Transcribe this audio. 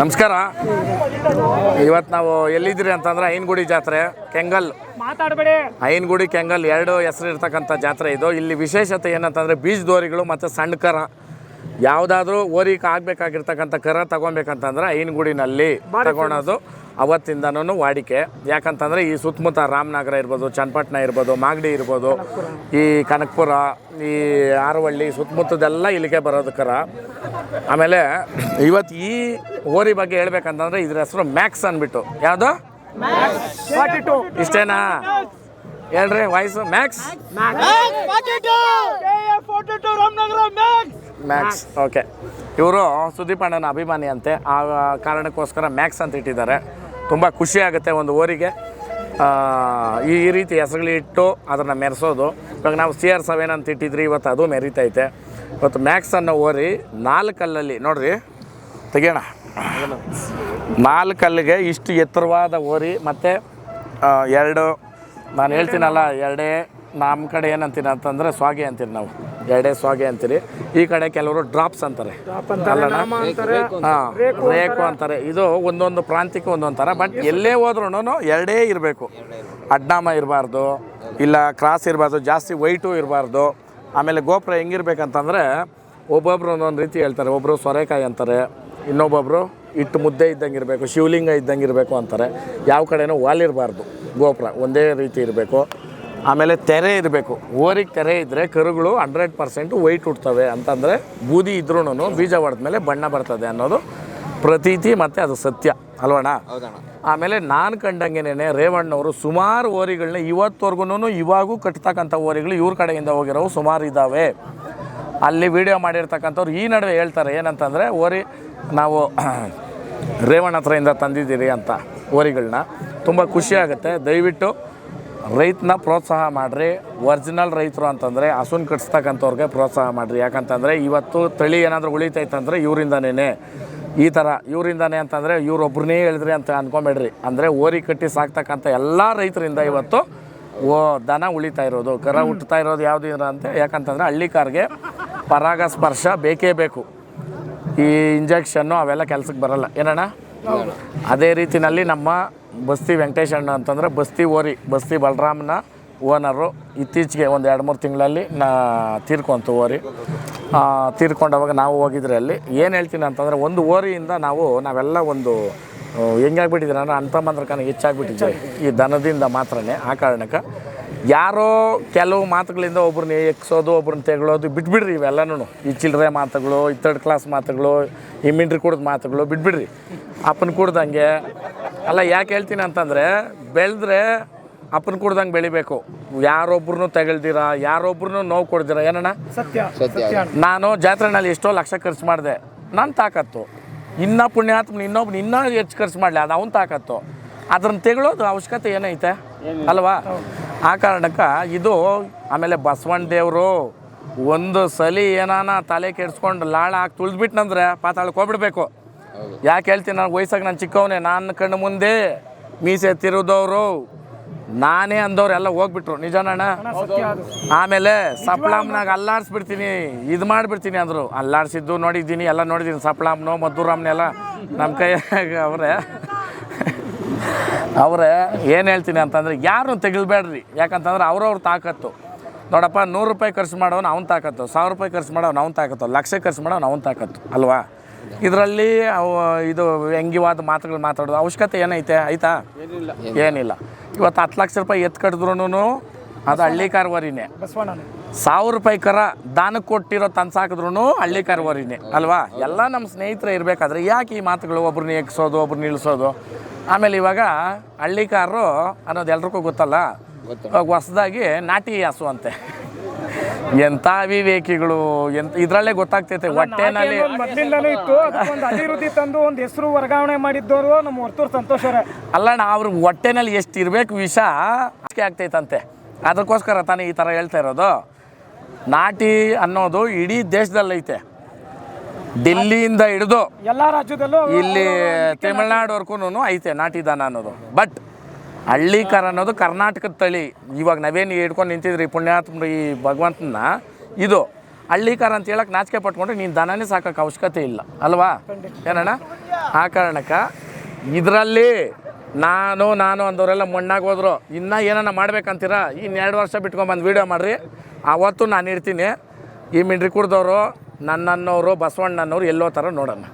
ನಮಸ್ಕಾರ. ಇವತ್ತು ನಾವು ಎಲ್ಲಿದ್ದೀರಿ ಅಂತಂದ್ರೆ ಐನಗುಡಿ ಜಾತ್ರೆ ಕೆಂಗಲ್. ಮಾತಾಡಬೇಡಿ. ಐನಗುಡಿ ಕೆಂಗಲ್ ಎರಡು ಹೆಸರು ಇರ್ತಕ್ಕಂಥ ಜಾತ್ರೆ ಇದು. ಇಲ್ಲಿ ವಿಶೇಷತೆ ಏನಂತಂದರೆ ಬೀಜದೋರಿಗಳು ಮತ್ತು ಸಣ್ಣ ಕರ. ಯಾವುದಾದ್ರೂ ಓರಿಕೆ ಆಗಬೇಕಾಗಿರ್ತಕ್ಕಂಥ ಕರ ತಗೊಬೇಕಂತಂದ್ರೆ ಐನಗುಡಿನಲ್ಲಿ ತಗೊಳೋದು. ಅವತ್ತಿಂದನೂ ವಾಡಿಕೆ. ಯಾಕಂತಂದರೆ ಈ ಸುತ್ತಮುತ್ತ ರಾಮನಗರ ಇರ್ಬೋದು ಚನ್ನಪಟ್ಟಣ ಇರ್ಬೋದು ಮಾಗಡಿ ಇರ್ಬೋದು ಈ ಕನಕಪುರ ಈ ಆರವಳ್ಳಿ ಸುತ್ತಮುತ್ತದೆಲ್ಲ ಇಲ್ಲಿಗೆ ಬರೋದಕ್ಕರ ಆಮೇಲೆ ಇವತ್ತು ಈ ಓರಿ ಬಗ್ಗೆ ಹೇಳ್ಬೇಕಂತಂದ್ರೆ ಇದ್ರ ಹೆಸರು ಮ್ಯಾಕ್ಸ್ ಅಂದ್ಬಿಟ್ಟು. ಯಾವುದು? Forty two. ಇಷ್ಟೇನಾ? ಹೇಳ್ರಿ ವಾಯ್ಸು. ಮ್ಯಾಕ್ಸ್. ಮ್ಯಾಕ್ಸ್ ಓಕೆ ಇವರು ಸುದೀಪ್ ಅಣ್ಣನ ಅಭಿಮಾನಿ ಅಂತೆ ಆ ಕಾರಣಕ್ಕೋಸ್ಕರ ಮ್ಯಾಕ್ಸ್ ಅಂತ ಇಟ್ಟಿದ್ದಾರೆ. ತುಂಬ ಖುಷಿ ಆಗುತ್ತೆ ಒಂದು ಓರಿಗೆ ಈ ರೀತಿ ಹೆಸರುಗಳಿಟ್ಟು ಅದನ್ನು ಮೆರೆಸೋದು. ಇವಾಗ ನಾವು ಸಿ ಆರ್ ಸೆವೆನ್ ಅಂತ ಇಟ್ಟಿದ್ರಿ ಇವತ್ತು ಅದು ಮೆರಿತೈತೆ. ಇವತ್ತು ಮ್ಯಾಕ್ಸ್ ಅನ್ನೋ ಓರಿ ನಾಲ್ಕಲ್ಲಲ್ಲಿ ನೋಡ್ರಿ. ತೆಗಿಯೋಣ. ನಾಲ್ಕಲ್ಲಿಗೆ ಇಷ್ಟು ಎತ್ತರವಾದ ಓರಿ ಮತ್ತು ಎರಡು ನಾನು ಹೇಳ್ತೀನಲ್ಲ ಎರಡೇ ನಮ್ಮ ಕಡೆ ಏನಂತೀನಿ ಅಂತಂದರೆ ಸ್ವಾಗೆ ಅಂತೀರಿ ನಾವು. ಎರಡೇ ಸ್ವಾಗೆ ಅಂತೀರಿ. ಈ ಕಡೆ ಕೆಲವರು ಡ್ರಾಪ್ಸ್ ಅಂತಾರೆ. ರೇಕು ಅಂತಾರೆ ಇದು ಒಂದೊಂದು ಪ್ರಾಂತ್ಯಕ್ಕೆ ಒಂದೊಂದು ಥರ. ಬಟ್ ಎಲ್ಲೇ ಹೋದ್ರೂ ಎರಡೇ ಇರಬೇಕು. ಅಡ್ಡಾಮ ಇರಬಾರ್ದು ಇಲ್ಲ ಕ್ರಾಸ್ ಇರಬಾರ್ದು ಜಾಸ್ತಿ ವೈಟು ಇರಬಾರ್ದು. ಆಮೇಲೆ ಗೋಪುರ ಹೆಂಗಿರ್ಬೇಕಂತಂದರೆ ಒಬ್ಬೊಬ್ರು ಒಂದೊಂದು ರೀತಿ ಹೇಳ್ತಾರೆ. ಒಬ್ಬರು ಸೊರೆಕಾಯಿ ಅಂತಾರೆ ಇನ್ನೊಬ್ಬೊಬ್ಬರು ಇಟ್ಟು ಮುದ್ದೆ ಇದ್ದಂಗೆ ಇರಬೇಕು ಶಿವಲಿಂಗ ಇದ್ದಂಗೆ ಇರಬೇಕು ಅಂತಾರೆ. ಯಾವ ಕಡೆನೂ ವಾಲಿರಬಾರ್ದು ಗೋಪುರ. ಒಂದೇ ರೀತಿ ಇರಬೇಕು. ಆಮೇಲೆ ತೆರೆ ಇರಬೇಕು. ಓರಿಗೆ ತೆರೆ ಇದ್ದರೆ ಕರುಗಳು ಹಂಡ್ರೆಡ್ ಪರ್ಸೆಂಟು ವೈಟ್ ಹುಡ್ತವೆ ಅಂತಂದರೆ ಬೂದಿ ಇದ್ರೂ ಬೀಜ ಹೊಡೆದ್ಮೇಲೆ ಬಣ್ಣ ಬರ್ತದೆ ಅನ್ನೋದು ಪ್ರತೀತಿ ಮತ್ತು ಅದು ಸತ್ಯ. ಅಲ್ವಣ್ಣ? ಆಮೇಲೆ ನಾನು ಕಂಡಂಗೆನೇ ರೇವಣ್ಣವರು ಸುಮಾರು ಓರಿಗಳನ್ನ ಇವತ್ತವರೆಗೂ ಇವಾಗೂ ಕಟ್ತಕ್ಕಂಥ ಓರಿಗಳು ಇವ್ರ ಕಡೆಯಿಂದ ಹೋಗಿರೋವು ಸುಮಾರು ಇದ್ದಾವೆ ಅಲ್ಲಿ ವಿಡಿಯೋ ಮಾಡಿರ್ತಕ್ಕಂಥವ್ರು ಈ ನಡುವೆ ಹೇಳ್ತಾರೆ ಏನಂತಂದರೆ ಓರಿ ನಾವು ರೇವಣ್ಣ ಹತ್ರದಿಂದ ತಂದಿದ್ದೀರಿ ಅಂತ ಓರಿಗಳನ್ನ ತುಂಬ ಖುಷಿ ಆಗುತ್ತೆ. ದಯವಿಟ್ಟು ರೈತನ ಪ್ರೋತ್ಸಾಹ ಮಾಡಿರಿ. ಒರಿಜಿನಲ್ ರೈತರು ಅಂತಂದರೆ ಹಸುನ್ ಕಟ್ಸ್ತಕ್ಕಂಥವ್ರಿಗೆ ಪ್ರೋತ್ಸಾಹ ಮಾಡಿರಿ. ಯಾಕಂತಂದರೆ ಇವತ್ತು ತಳಿ ಏನಾದರೂ ಉಳಿತೈತಂದರೆ ಇವರಿಂದನೇ ಈ ಥರ ಇವರಿಂದನೇ ಅಂತಂದರೆ ಇವರೊಬ್ಬರನ್ನೇ ಹೇಳಿದ್ರಿ ಅಂತ ಅಂದ್ಕೊಂಬೇಡ್ರಿ ಅಂದರೆ ಓರಿ ಕಟ್ಟಿ ಸಾಕ್ತಕ್ಕಂಥ ಎಲ್ಲ ರೈತರಿಂದ ಇವತ್ತು ಓ ದನ ಉಳಿತಾ ಇರೋದು. ಕರ ಹುಟ್ಟುತ್ತಾ ಇರೋದು ಯಾವುದು ಅಂತ ಯಾಕಂತಂದರೆ ಹಳ್ಳಿಕಾರ್ಗೆ ಪರಾಗಸ್ಪರ್ಶ ಬೇಕೇ ಬೇಕು. ಈ ಇಂಜೆಕ್ಷನ್ನು ಅವೆಲ್ಲ ಕೆಲಸಕ್ಕೆ ಬರಲ್ಲ. ಏನಣ್ಣ? ಅದೇ ರೀತಿಯಲ್ಲಿ ನಮ್ಮ ಬಸ್ತಿ ವೆಂಕಟೇಶಣ್ಣ ಅಂತಂದರೆ ಬಸ್ತಿ ಓರಿ, ಬಸ್ತಿ ಬಲರಾಮನ ಓನರು. ಇತ್ತೀಚೆಗೆ ಒಂದು ಎರಡು ಮೂರು ತಿಂಗಳಲ್ಲಿ ನಾ ತೀರ್ಕೊಂತು ಓರಿ. ತೀರ್ಕೊಂಡವಾಗ ನಾವು ಹೋಗಿದ್ರೆ ಅಲ್ಲಿ. ಏನು ಹೇಳ್ತೀನಿ ಅಂತಂದರೆ ಒಂದು ಓರಿಯಿಂದ ನಾವು, ನಾವೆಲ್ಲ ಒಂದು ಹೆಂಗಾಗ್ಬಿಟ್ಟಿದ್ದೀರ ಅಂದ್ರೆ ಅಂತಮಂದ್ರಕನ ಹೆಚ್ಚಾಗ್ಬಿಟ್ಟಿದ್ದೀವಿ ಈ ದನದಿಂದ ಮಾತ್ರನೇ, ಆ ಕಾರಣಕ್ಕೆ. ಯಾರೋ ಕೆಲವು ಮಾತುಗಳಿಂದ ಒಬ್ರನ್ನ ಎಕ್ಸೋದು ಒಬ್ರನ್ನ ತೆಗಳೋದು ಬಿಟ್ಬಿಡ್ರಿ ಇವೆಲ್ಲನೂ. ಈ ಚಿಲ್ಲರೆ ಮಾತುಗಳು ಈ ತರ್ಡ್ ಕ್ಲಾಸ್ ಮಾತುಗಳು ಈ ಮಿಂಟ್ರಿ ಕುಡ್ದ ಮಾತುಗಳು ಬಿಟ್ಬಿಡ್ರಿ. ಅಪ್ಪನ ಕುಡ್ದಂಗೆ ಅಲ್ಲ ಯಾಕೆ ಹೇಳ್ತೀನಿ ಅಂತಂದರೆ ಬೆಳೆದ್ರೆ ಅಪ್ಪನ ಕುಡ್ದಂಗೆ ಬೆಳಿಬೇಕು. ಯಾರೊಬ್ರು ತೆಗಳ್ದಿರ ಯಾರೊಬ್ರು ನೋವು ಕೊಡ್ದಿರ ಏನಣ್ಣ? ಸತ್ಯ ಸತ್ಯ. ನಾನು ಜಾತ್ರೆನಲ್ಲಿ ಎಷ್ಟೋ ಲಕ್ಷ ಖರ್ಚು ಮಾಡಿದೆ. ನನ್ನ ತಾಕತ್ತು. ಇನ್ನೂ ಪುಣ್ಯಾತ್ಮ ಇನ್ನೊಬ್ಬನು ಇನ್ನೂ ಹೆಚ್ಚು ಖರ್ಚು ಮಾಡಲಿ ಅದು ಅವನು ತಾಕತ್ತು. ಅದನ್ನ ತೆಗಳೋದು ಅವಶ್ಯಕತೆ ಏನೈತೆ? ಅಲ್ವಾ? ಆ ಕಾರಣಕ್ಕೆ ಇದು ಆಮೇಲೆ ಬಸವಣ್ಣ ದೇವರು ಒಂದು ಸಲಿ ಏನಾನ ತಲೆ ಕೆಡ್ಸ್ಕೊಂಡು ಲಾಳ ಹಾಕಿ ತುಳಿದ್ಬಿಟ್ನಂದ್ರೆ ಪಾತಾಳಕ್ಕೆ ಹೋಗ್ಬಿಡ್ಬೇಕು. ಯಾಕೆ ಹೇಳ್ತೀನಿ ನಾನು ವಯಸ್ಸಾಗ ನಾನು ಚಿಕ್ಕವನೇ ನನ್ನ ಕಣ್ಣು ಮುಂದೆ ಮೀಸೆ ತಿರುದವರು ನಾನೇ ಅಂದವ್ರು ಎಲ್ಲ ಹೋಗ್ಬಿಟ್ರು. ನಿಜನಣ್ಣ ಆಮೇಲೆ ಸಪ್ಲಾಮ್ನಾಗ ಅಲ್ಲಾಡ್ಸ್ಬಿಡ್ತೀನಿ. ಇದು ಮಾಡಿಬಿಡ್ತೀನಿ ಅಂದರು. ಅಲ್ಲಾಡ್ಸಿದ್ದು ನೋಡಿದ್ದೀನಿ ಎಲ್ಲ ನೋಡಿದ್ದೀನಿ. ಸಪ್ಲಾಮ್ನು ಮದ್ದೂರಾಮ್ನೆಲ್ಲ ನಮ್ಮ ಕೈಯಾಗ ಅವರೇ. ಅವರೇ ಏನು ಹೇಳ್ತೀನಿ ಅಂತಂದರೆ ಯಾರು ತೆಗಿಲ್ಬೇಡ್ರಿ ಯಾಕಂತಂದ್ರೆ ಅವ್ರವ್ರ ತಾಕತ್ತು. ನೋಡಪ್ಪ ನೂರು ರೂಪಾಯಿ ಖರ್ಚು ಮಾಡೋನು ಅವ್ನು ತಾಕತ್ತು ಸಾವಿರ ರೂಪಾಯಿ ಖರ್ಚು ಮಾಡೋನು ಅವ್ನು ತಾಕತ್ತು ಲಕ್ಷ ಖರ್ಚು ಮಾಡೋನು ಅವ್ನು ತಾಕತ್ತು ಅಲ್ವಾ? ಇದರಲ್ಲಿ ಅವು ಇದು ವ್ಯಂಗ್ಯವಾದ ಮಾತುಗಳು ಮಾತಾಡೋದು ಅವಶ್ಯಕತೆ ಏನೈತೆ? ಆಯ್ತಾ? ಏನಿಲ್ಲ. ಇವತ್ತು ಹತ್ತು ಲಕ್ಷ ರೂಪಾಯಿ ಎತ್ತು ಕಟ್ಟಿದ್ರು ಅದು ಹಳ್ಳಿ ಕಾರವಾರಿನೇ. ಸಾವಿರ ರೂಪಾಯಿ ಕರ ದಾನಕ್ಕೆ ಕೊಟ್ಟಿರೋ ತನ್ಸಾಕಿದ್ರು ಸಾಕಿದ್ರು ಹಳ್ಳಿ ಕಾರವಾರಿನೇ ಅಲ್ವಾ? ಎಲ್ಲ ನಮ್ಮ ಸ್ನೇಹಿತರೆ ಇರಬೇಕಾದ್ರೆ ಯಾಕೆ ಈ ಮಾತುಗಳು ಒಬ್ರನ್ನ ಎಕ್ಸೋದು ಒಬ್ರು ಇಳಿಸೋದು ಆಮೇಲೆ ಇವಾಗ ಹಳ್ಳಿಕಾರರು ಅನ್ನೋದು ಎಲ್ರಿಗೂ ಗೊತ್ತಲ್ಲ? ಇವಾಗ ಹೊಸ್ದಾಗಿ ನಾಟಿ ಹಸು ಅಂತೆ. ಎಂಥ ವಿವೇಕಿಗಳು ಎಂತ ಇದರಲ್ಲೇ ಗೊತ್ತಾಗ್ತೈತೆ ಹೊಟ್ಟೆನಲ್ಲಿ ಮೊದ್ಲಿಂದಾನು ಇತ್ತು ಒಂದು ಅಭಿವೃದ್ಧಿ ತಂದು ಒಂದು ಹೆಸರು ವರ್ಗಾವಣೆ ಮಾಡಿದ್ದವರು ನಮ್ಮ ಹೊರತೂರು ಸಂತೋಷ ಅಲ್ಲಣ್ಣ ಅವ್ರ ಹೊಟ್ಟೆನಲ್ಲಿ ಎಷ್ಟು ಇರಬೇಕು ವಿಷ ಅಷ್ಟೇ ಆಗ್ತೈತಂತೆ. ಅದಕ್ಕೋಸ್ಕರ ತಾನೇ ಈ ಥರ ಹೇಳ್ತಾ ಇರೋದು. ನಾಟಿ ಅನ್ನೋದು ಇಡೀ ದೇಶದಲ್ಲೈತೆ. ಡಿಲ್ಲಿಯಿಂದ ಹಿಡಿದು ಎಲ್ಲ ರಾಜ್ಯದಲ್ಲೂ ಇಲ್ಲಿ ತಮಿಳ್ನಾಡುವರೆಗೂ ಐತೆ ನಾಟಿ ದನ ಅನ್ನೋದು. ಬಟ್ ಹಳ್ಳಿಕಾರ ಅನ್ನೋದು ಕರ್ನಾಟಕದ ತಳಿ. ಇವಾಗ ನಾವೇನು ಹಿಡ್ಕೊಂಡು ನಿಂತಿದ್ರಿ ಪುಣ್ಯಾತ್ಮ ಈ ಭಗವಂತನ ಇದು ಹಳ್ಳಿಕಾರ ಅಂತ ಹೇಳಕ್ಕೆ ನಾಚಿಕೆ ಪಟ್ಕೊಂಡ್ರೆ ನೀನು ದನನೇ ಸಾಕಕ್ಕೆ ಅವಶ್ಯಕತೆ ಇಲ್ಲ. ಅಲ್ವಾ? ಏನಣ್ಣ? ಆ ಕಾರಣಕ್ಕೆ ಇದರಲ್ಲಿ ನಾನು ನಾನು ಅಂದವರೆಲ್ಲ ಮಣ್ಣಾಗಿ ಹೋದ್ರು. ಇನ್ನೂ ಏನನ್ನ ಮಾಡ್ಬೇಕಂತೀರಾ? ಇನ್ನು ಎರಡು ವರ್ಷ ಬಿಟ್ಕೊಂಬಂದು ವೀಡಿಯೋ ಮಾಡಿರಿ. ಅವತ್ತು ನಾನು ಇರ್ತೀನಿ. ಈ ಮಿಂಡ್ರಿ ಕುಡ್ದವರು ನನ್ನನ್ನವರು ಬಸವಣ್ಣನವರು ಎಲ್ಲೋ ಥರ ನೋಡೋಣ.